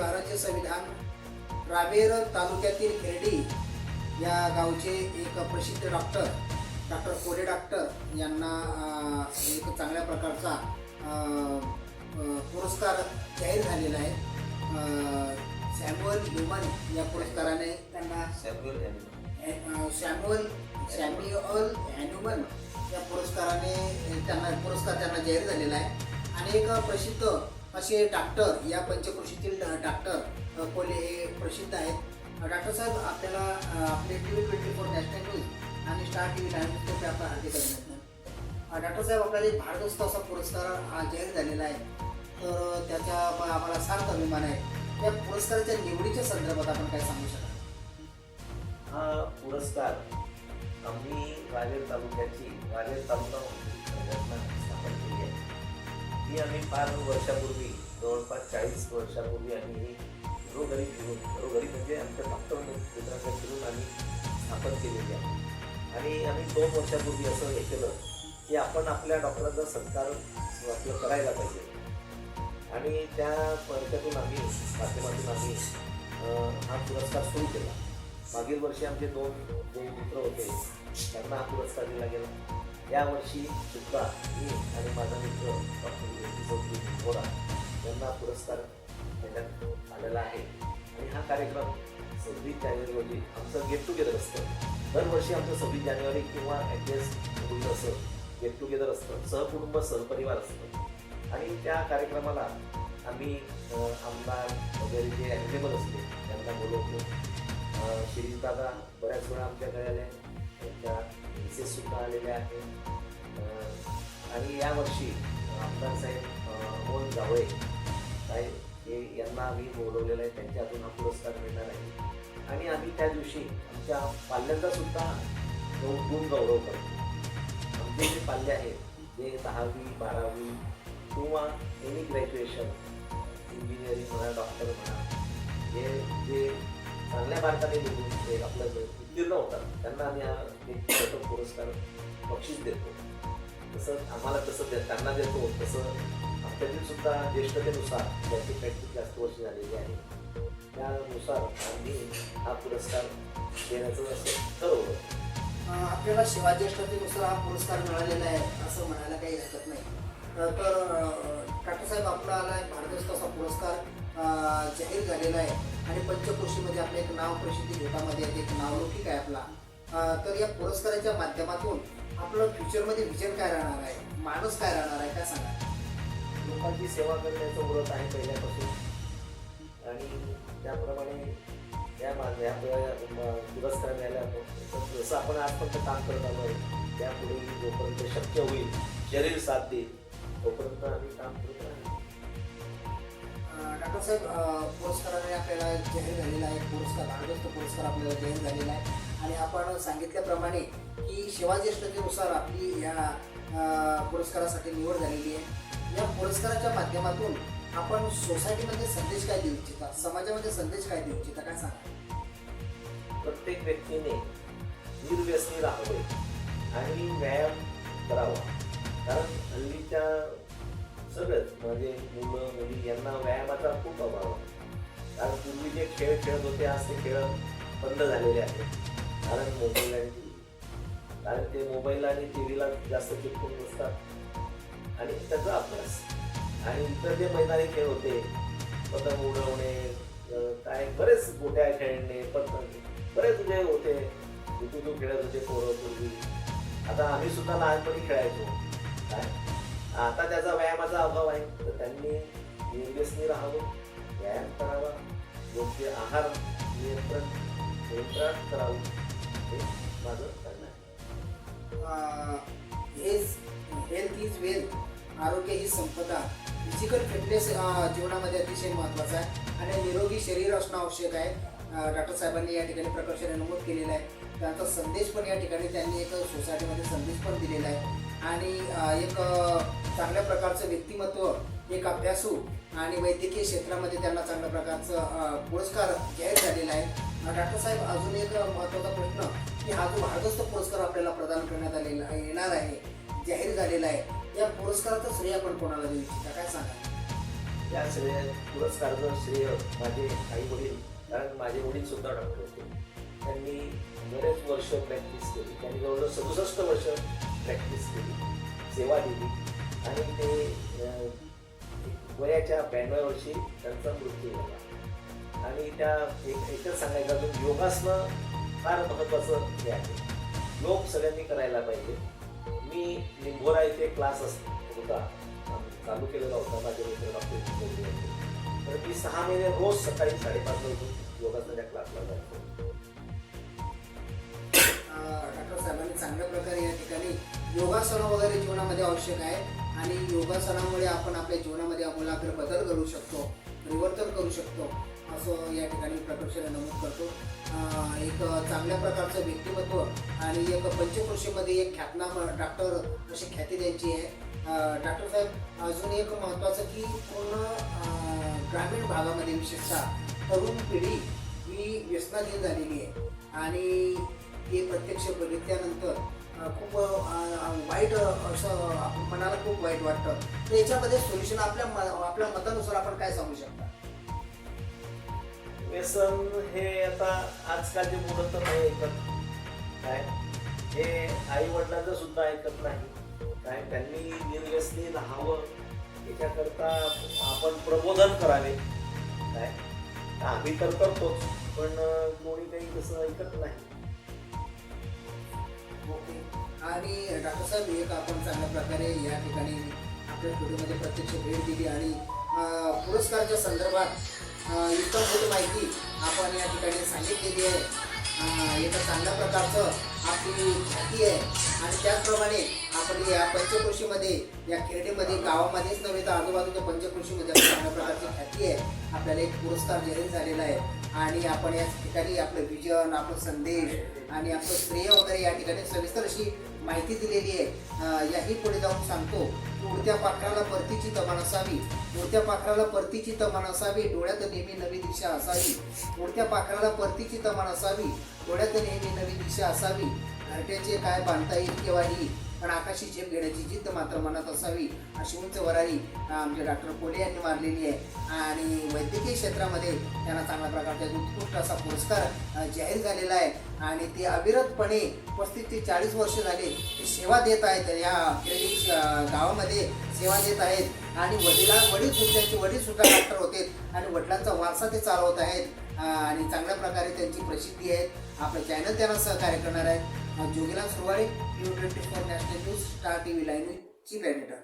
भारताचे संविधान रावेर तालुक्यातील खेरडी या गावचे एक प्रसिद्ध डॉक्टर डॉक्टर कोले डॉक्टर यांना एक चांगल्या प्रकारचा पुरस्कार जाहीर झालेला आहे. सॅम्युअल ह्युमन या पुरस्काराने त्यांना सॅम्युअल सॅम्युअल हॅन्युमन या पुरस्काराने त्यांना पुरस्कार त्यांना जाहीर झालेला आहे. आणि एक प्रसिद्ध असे डॉक्टर या पंचकृषीतील डॉक्टर कोले हे प्रसिद्ध आहेत. डॉक्टर साहेब आपल्याला आपले T V twenty four national news आणि स्टार टी व्ही टाइम्सचे आपलं हार्दिक अभिनंदन डॉक्टर साहेब आपल्याला एक भारतस्थ असा पुरस्कार हा जाहीर झालेला आहे. तर त्याच्या आम्हाला सार्थ अभिमान आहे. या पुरस्काराच्या निवडीच्या संदर्भात आपण काय सांगू शकाल हा पुरस्कार आम्ही राजेर तालुक्याची राजेर तालुका ही आम्ही फार वर्षापूर्वी जवळपास चाळीस वर्षापूर्वी आम्ही ही घरोघरी फिरून घरोघरी म्हणजे आमच्या डॉक्टर मित्रांना फिरून आम्ही स्थापन केलेली आहे. आणि आम्ही दोन वर्षापूर्वी असं हे केलं की आपण आपल्या डॉक्टरांचा सत्कार आपलं करायला पाहिजे. आणि त्या याच्यातून आम्ही माध्यमातून आम्ही हा पुरस्कार सुरू केला. मागील वर्षी आमचे दोन दोन मित्र होते त्यांना हा पुरस्कार दिला गेला. यावर्षी सुद्धा मी आणि माझा मित्र डॉक्टर ज्योती यांना पुरस्कार देण्यात आलेला आहे. आणि हा कार्यक्रम सव्वीस जानेवारी रोजी आमचं गेट टुगेदर असतं. दरवर्षी आमचं सव्वीस जानेवारी किंवा ॲडजस्ट असं गेट टुगेदर असतं. सहकुटुंब सहपरिवार असतं. आणि त्या कार्यक्रमाला आम्ही आमदार वगैरे जे ॲव्हेलेबल असते त्यांना बोलवतो. अ, शिरीषदादा बऱ्याच वेळा आमच्याकडे आले. त्यांच्या मिसेस सुद्धा आलेल्या आहेत आणि यावर्षी आमदार साहेब मोहन जावळे साहेब हे यांना आम्ही बोलवलेलं आहे. त्यांच्या हातून हा पुरस्कार मिळणार आहे. आणि आम्ही त्या दिवशी आमच्या पाल्यांचा सुद्धा गुण गौरव करतो. आमचे जे पाल्य आहेत जे दहावी बारावी किंवा एनी ग्रॅज्युएशन इंजिनिअरिंग म्हणा डॉक्टर म्हणा हे जे चांगल्या मार्गाने निघून आपलं उत्तीर्ण होतात त्यांना आम्ही हा एक पुरस्कार बक्षीस देतो. तसं आम्हाला तसं त्यांना देतो. तसं आमच्यातील सुद्धा ज्येष्ठतेनुसार ज्याची प्रॅक्टिस जास्त वर्ष झालेली आहे त्यानुसार आम्ही हा पुरस्कार देण्याचं असं ठरवलं. आपल्याला शिवाज्येष्ठतेनुसार हा पुरस्कार मिळालेला आहे असं म्हणायला काही हरकत नाही. तर टाटा साहेब आला एक भारतस्थ असा पुरस्कार. जाहीर झालेला आहे. आणि पंचकृषीमध्ये आपलं एक नाव प्रसिद्धी घेतामध्ये एक नावलौकिक आहे आपला. तर या पुरस्काराच्या माध्यमातून आपलं फ्युचरमध्ये विजन काय राहणार आहे? माणूस काय राहणार आहे? काय सांगा लोकांची सेवा करण्याचं व्रत आहे पहिल्यापासून. आणि त्याप्रमाणे या माझ्या पुरस्कार मिळाल्या जसं आपण आजपर्यंत काम करत आलो आहे त्यापुढे जोपर्यंत शक्य होईल शरीर साथ देईल तोपर्यंत आम्ही काम करत राहू. डॉक्टर पुरस्काराने आपल्याला जाहीर झालेला आहे पुरस्कार भारदस्त पुरस्कार आपल्याला जाहीर झालेला आहे. आणि आपण सांगितल्याप्रमाणे की शिवाज्येष्ठतेनुसार आपली या पुरस्कारासाठी निवड झालेली आहे. या पुरस्काराच्या माध्यमातून आपण सोसायटीमध्ये संदेश काय देऊ इच्छिता? समाजामध्ये संदेश काय देऊ इच्छिता? काय सांगा प्रत्येक व्यक्तीने निर्व्यसनी राहावे आणि व्यायाम करावा. कारण हल्लीच्या सगळंच. म्हणजे मुलं मुली यांना व्यायामाचा खूप अभाव आहे. कारण पूर्वी जे खेळ खेळत होते आज ते खेळ बंद झालेले आहेत. कारण मोबाईल आणि टी व्ही कारण ते मोबाईल आणि टी व्हीला जास्त चिपकून बसतात. आणि त्याचा अभ्यास. आणि इतर जे मैदानी खेळ होते पतंग उडवणे काय बरेच गोट्या खेळणे पतंग बरेच जे होते तू खेळत होते पोरं पूर्वी आता आम्ही सुद्धा लहानपणी खेळायचो. काय? आता त्याचा व्यायामाचा अभाव आहे. तर त्यांनी निर्व्यसनी राहावं. व्यायाम करावा. योग्य आहार नियंत्रण नियंत्रण करावं. हे माझं करणं आहे. हेल्थ इज वेल्थ आरोग्य ही संपदा. फिजिकल फिटनेस जीवनामध्ये अतिशय महत्त्वाचा आहे. आणि निरोगी शरीर असणं आवश्यक आहे. डॉक्टर साहेबांनी या ठिकाणी प्रकर्षाने नमूद केलेला आहे. त्यांचा संदेश पण या ठिकाणी त्यांनी एक सोसायटीमध्ये संदेश पण दिलेला आहे. आणि एक चांगल्या प्रकारचं व्यक्तिमत्व एक अभ्यासू आणि वैद्यकीय क्षेत्रामध्ये त्यांना चांगल्या प्रकारचं पुरस्कार जाहीर झालेला आहे. डॉक्टर साहेब अजून एक महत्त्वाचा प्रश्न की हा जो भारदस्त पुरस्कार आपल्याला प्रदान करण्यात आलेला येणार आहे जाहीर झालेला आहे या पुरस्काराचं श्रेय आपण कोणाला देऊ इच्छिता? काय सांगा या श्रेय पुरस्काराचं श्रेय माझे आई वडील कारण माझे वडील सुद्धा डॉक्टर होते. त्यांनी बरेच वर्ष प्रॅक्टिस केली. त्यांनी जवळजवळ सदुसष्ट वर्ष प्रॅक्टिस केली. सेवा दिली. आणि ते वयाच्या ब्याण्णव वर्षी त्यांचा मृत्यू झाला. आणि त्या एक एकच सांगायचं अजून योगासनं फार महत्त्वाचं हे आहे. योग सगळ्यांनी करायला पाहिजे. मी निंभोरा इथे क्लास अस होता. चालू केलेला होता माझे मित्र डॉक्टर तर मी सहा महिने रोज सकाळी साडेपाच वाजून योगासनाच्या क्लासला जातो डॉक्टर साहेबांनी चांगल्या प्रकारे या ठिकाणी योगासनं वगैरे जीवनामध्ये आवश्यक आहे आणि योगासनामुळे आपण आपल्या जीवनामध्ये आमूलाग्र बदल करू शकतो परिवर्तन करू शकतो असं या ठिकाणी प्रकर्षाने नमूद करतो. एक चांगल्या प्रकारचं व्यक्तिमत्व आणि एक पंचकृषीमध्ये एक ख्यातनाम डॉक्टर अशी ख्याती द्यायची आहे. डॉक्टर साहेब अजून एक महत्त्वाचं की पूर्ण ग्रामीण भागामध्ये विशेषतः तरुण पिढी ही व्यसनाधीन झालेली आहे. आणि ते प्रत्यक्ष बघितल्यानंतर खूप वाईट असं आपण मनाला खूप वाईट वाटतं. तर याच्यामध्ये सोल्युशन आपल्या म- आपल्या मतानुसार आपण काय सांगू शकता? व्यसन हे आता आजकालचे मुलं तर नाही ऐकत. काय? हे आई वडिलांचं सुद्धा ऐकत नाही. काय? त्यांनी निर्व्यसनी राहावं. याच्याकरता आपण प्रबोधन करावे. काय? आम्ही तर करतोच. पण कोणी काही तसं ऐकत नाही. आणि डॉक्टर साहेब एक आपण चांगल्या प्रकारे या ठिकाणी आपल्या स्टुडिओमध्ये प्रत्यक्ष भेट दिली आणि पुरस्काराच्या संदर्भात अ, माहिती आपण या ठिकाणी सांगितलेली आहे. एक एका चांगल्या प्रकारचं आपली ख्याती आहे. आणि त्याचप्रमाणे आपण या पंचकृषीमध्ये या खेरडीमध्ये गावामध्येच नव्हे तर आजूबाजूच्या पंचकृषीमध्ये चांगल्या प्रकारची ख्याती आहे. आपल्याला एक पुरस्कार जाहीर झालेला आहे. आणि आपण या ठिकाणी आपलं विजन आपलं संदेश आणि आपलं श्रेय वगैरे या ठिकाणी सविस्तर अशी माहिती दिलेली आहे. याही पुढे जाऊन सांगतो. उडत्या पाखराला परतीची तमान असावी. उडत्या पाखराला परतीची तमान असावी. डोळ्यात नेहमी नवी दिशा असावी. उडत्या पाखराला परतीची तमान असावी. डोळ्यात नेहमी नवी दिशा असावी. घरट्याचे काय बांधता येईल केव्हाही? पण आकाशी झेप घेण्याची जिद्द मात्र मनात असावी अशी उंच वरारी आमचे डॉक्टर कोले यांनी मारलेली आहे. आणि वैद्यकीय क्षेत्रामध्ये त्यांना चांगल्या प्रकारचा उत्कृष्ट असा पुरस्कार जाहीर झालेला आहे. आणि ते अविरतपणे पस्तीस ते चाळीस वर्ष झाले ते सेवा देत आहेत या गावामध्ये सेवा देत आहेत. आणि वडिला वडील त्यांचे वडील सुद्धा डॉक्टर होते. आणि वडिलांचा वारसा ते चालवत आहेत. आणि चांगल्या प्रकारे त्यांची प्रसिद्धी आहे. आपलं चॅनल त्यांना सहकार्य करणार आहे Jogila Surwade U twenty four national news star T V line chief editor